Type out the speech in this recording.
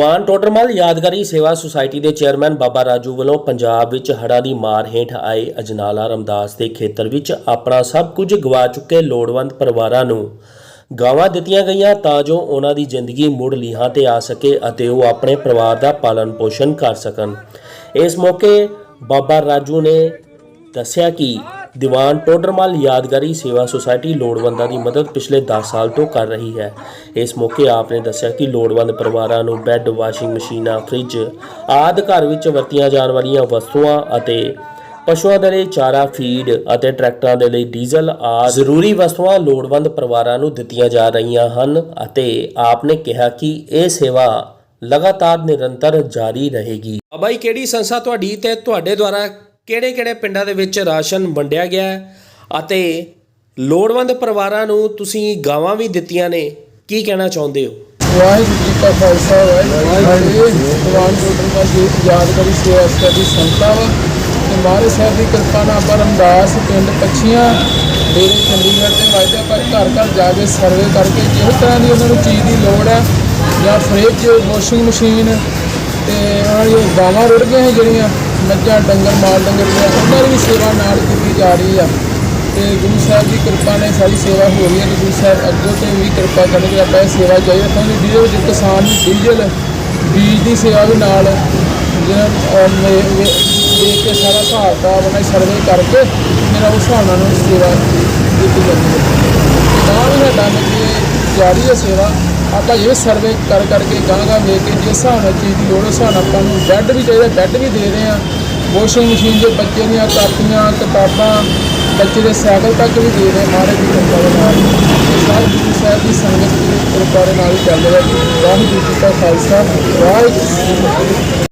ਦੀਵਾਨ ਟੋਡਰਮਲ ਯਾਦਗਾਰੀ ਸੇਵਾ ਸੁਸਾਇਟੀ ਦੇ ਚੇਅਰਮੈਨ ਬਾਬਾ ਰਾਜੂ ਵੱਲੋਂ ਪੰਜਾਬ ਵਿੱਚ ਹੜ੍ਹਾਂ ਦੀ ਮਾਰ ਹੇਠ ਆਏ ਅਜਨਾਲਾ ਰਮਦਾਸ ਦੇ ਖੇਤਰ ਵਿੱਚ ਆਪਣਾ ਸਭ ਕੁਝ ਗਵਾ ਚੁੱਕੇ ਲੋੜਵੰਦ ਪਰਿਵਾਰਾਂ ਨੂੰ ਗਾਵਾਂ ਦਿੱਤੀਆਂ ਗਈਆਂ ਤਾਂ ਜੋ ਉਹਨਾਂ ਦੀ ਜ਼ਿੰਦਗੀ ਮੁੜ ਲੀਹਾਂ ਤੇ ਆ ਸਕੇ ਅਤੇ ਉਹ ਆਪਣੇ ਪਰਿਵਾਰ ਦਾ ਪਾਲਣ ਪੋਸ਼ਣ ਕਰ ਸਕਣ। ਇਸ ਮੌਕੇ ਬਾਬਾ ਰਾਜੂ ਨੇ ਦੱਸਿਆ ਕਿ ਦੀਵਾਨ ਟੋਡਰਮਲ ਯਾਦਗਾਰੀ ਸੇਵਾ ਸੁਸਾਇਟੀ ਲੋੜਵੰਦਾਂ ਦੀ ਮਦਦ ਪਿਛਲੇ 10 ਸਾਲ ਤੋਂ ਕਰ ਰਹੀ ਹੈ। ਇਸ ਮੌਕੇ ਆਪ ਨੇ ਦੱਸਿਆ ਕਿ ਲੋੜਵੰਦ ਪਰਿਵਾਰਾਂ ਨੂੰ ਬੈੱਡ, ਵਾਸ਼ਿੰਗ ਮਸ਼ੀਨਾਂ, ਫ੍ਰਿਜ ਆਦਿ ਘਰ ਵਿੱਚ ਵਰਤੀਆਂ ਜਾਣ ਵਾਲੀਆਂ ਵਸਤੂਆਂ ਅਤੇ ਪਸ਼ੂਆਂ ਦੇ ਲਈ ਚਾਰਾ, ਫੀਡ ਅਤੇ ਟਰੈਕਟਰਾਂ ਦੇ ਲਈ ਡੀਜ਼ਲ ਆਦਿ ਜ਼ਰੂਰੀ ਵਸਤੂਆਂ ਲੋੜਵੰਦ ਪਰਿਵਾਰਾਂ ਨੂੰ ਦਿੱਤੀਆਂ ਜਾ ਰਹੀਆਂ ਹਨ ਅਤੇ ਆਪ ਨੇ ਕਿਹਾ ਕਿ ਇਹ ਸੇਵਾ ਲਗਾਤਾਰ ਨਿਰੰਤਰ ਜਾਰੀ ਰਹੇਗੀ। ਬਾਈ ਕਿਹੜੀ ਸੰਸਥਾ ਤੁਹਾਡੀ ਤੇ ਤੁਹਾਡੇ ਦੁਆਰਾ ਕਿਹੜੇ-ਕਿਹੜੇ ਪਿੰਡਾਂ ਦੇ ਵਿੱਚ ਰਾਸ਼ਨ ਵੰਡਿਆ ਗਿਆ ਅਤੇ ਲੋੜਵੰਦ ਪਰਿਵਾਰਾਂ ਨੂੰ ਤੁਸੀਂ ਗਾਵਾਂ ਵੀ ਦਿੱਤੀਆਂ ਨੇ, ਕੀ ਕਹਿਣਾ ਚਾਹੁੰਦੇ ਹੋ? ਵਾਹਿਗੁਰੂ ਜੀ ਕਾ ਖਾਲਸਾ, ਵਾਹਿਗੁਰੂ ਜੀ ਕੀ ਫਤਿਹ। ਭਗਵਾਨ ਜੀ ਯਾਦਗਾਰੀ ਸੇਵਾ ਸਟੱਡੀ ਸੰਸਥਾ ਵਾ। ਤੇ ਮਹਾਰਾਜ ਸਾਹਿਬ ਦੀ ਕਿਰਪਾ ਨਾਲ ਆਪਾਂ ਰਮਦਾਸ ਪਿੰਡ ਪੱਛੀਆਂ, ਡੇਰੇ ਚੰਡੀਗੜ੍ਹ ਤੇ ਵਾਜਦਾ ਪਰ ਘਰ ਘਰ ਜਾ ਕੇ ਸਰਵੇ ਕਰਕੇ ਜਿਸ ਤਰ੍ਹਾਂ ਦੀ ਉਹਨਾਂ ਨੂੰ ਚੀਜ਼ ਦੀ ਲੋੜ ਹੈ, ਜਾਂ ਫ੍ਰਿਜ, ਵਾਸ਼ਿੰਗ ਮਸ਼ੀਨ, ਤੇ ਉਹਨਾਂ ਦੀਆਂ ਗਾਵਾਂ ਰੁੜ ਗਈਆਂ ਜਿਹੜੀਆਂ। ਮੱਝਾਂ ਡੰਗਰ ਮਾਲ, ਡੰਗਰ ਦੀਆਂ ਉਹਨਾਂ ਦੀ ਵੀ ਸੇਵਾ ਨਾਲ ਕੀਤੀ ਜਾ ਰਹੀ ਆ। ਤੇ ਗੁਰੂ ਸਾਹਿਬ ਦੀ ਕਿਰਪਾ ਨੇ ਸਾਰੀ ਸੇਵਾ ਹੋ ਰਹੀ ਹੈ ਤੇ ਗੁਰੂ ਸਾਹਿਬ ਅੱਗੇ ਤੇ ਵੀ ਕਿਰਪਾ ਕਰਨਗੇ ਆਪਾਂ ਇਹ ਸੇਵਾ ਜਾਰੀ ਰੱਖਾਂਗੇ, ਜਿਹਦੇ ਵਿੱਚ ਕਿਸਾਨ ਨੂੰ ਡੀਜ਼ਲ, ਬੀਜ ਦੀ ਸੇਵਾ ਵੀ ਨਾਲ ਜਿਹੜਾ ਦੇਖ ਕੇ ਸਾਰਾ ਹਿਸਾਬ ਦਾ ਆਪਣਾ ਸਰਵੇ ਕਰਕੇ ਮੇਰਾ ਉਸ ਹਿਸਾਬ ਨਾਲ ਸੇਵਾ ਦਿੱਤੀ ਜਾਂਦੀ ਹੈ। ਗਾਂ ਵੀ ਸਾਡਾ ਮਤਲਬ ਜਾਰੀ ਹੈ ਸੇਵਾ। ਆਪਾਂ ਇਹ ਸਰਵੇ ਕਰ ਕਰਕੇ ਗਾਂ ਗਾਂ ਵੇਖ ਕੇ ਜਿਸ ਹਿਸਾਬ ਨਾਲ ਚੀਜ਼ ਦੀ ਲੋੜ ਉਸ ਹਿਸਾਬ ਨਾਲ ਆਪਾਂ ਨੂੰ ਬੈੱਡ ਵੀ ਚਾਹੀਦਾ ਬੈੱਡ ਵੀ ਦੇ ਰਹੇ ਆ ਵਾਸ਼ਿੰਗ ਮਸ਼ੀਨ ਦੇ ਬੱਚੇ ਦੀਆਂ ਕਾਪੀਆਂ, ਕਿਤਾਬਾਂ, ਬੱਚੇ ਦੇ ਸਾਈਕਲ ਤੱਕ ਵੀ ਦੇ ਰਹੇ ਮਹਾਰਾਜ ਦੀ ਕਿਰਪਾ ਦੇ ਨਾਲ। ਸਾਰੇ ਗੁਰੂ ਸਾਹਿਬ ਦੀ ਸੰਗਤ ਦੀ ਕਿਰਪਾ ਦੇ ਨਾਲ ਹੀ ਚੱਲ ਰਿਹਾ ਵਾਹਿਗੁਰੂ ਜੀ ਕਾ ਖਾਲਸਾ, ਵਾਹਿਗੁਰੂ ਜੀ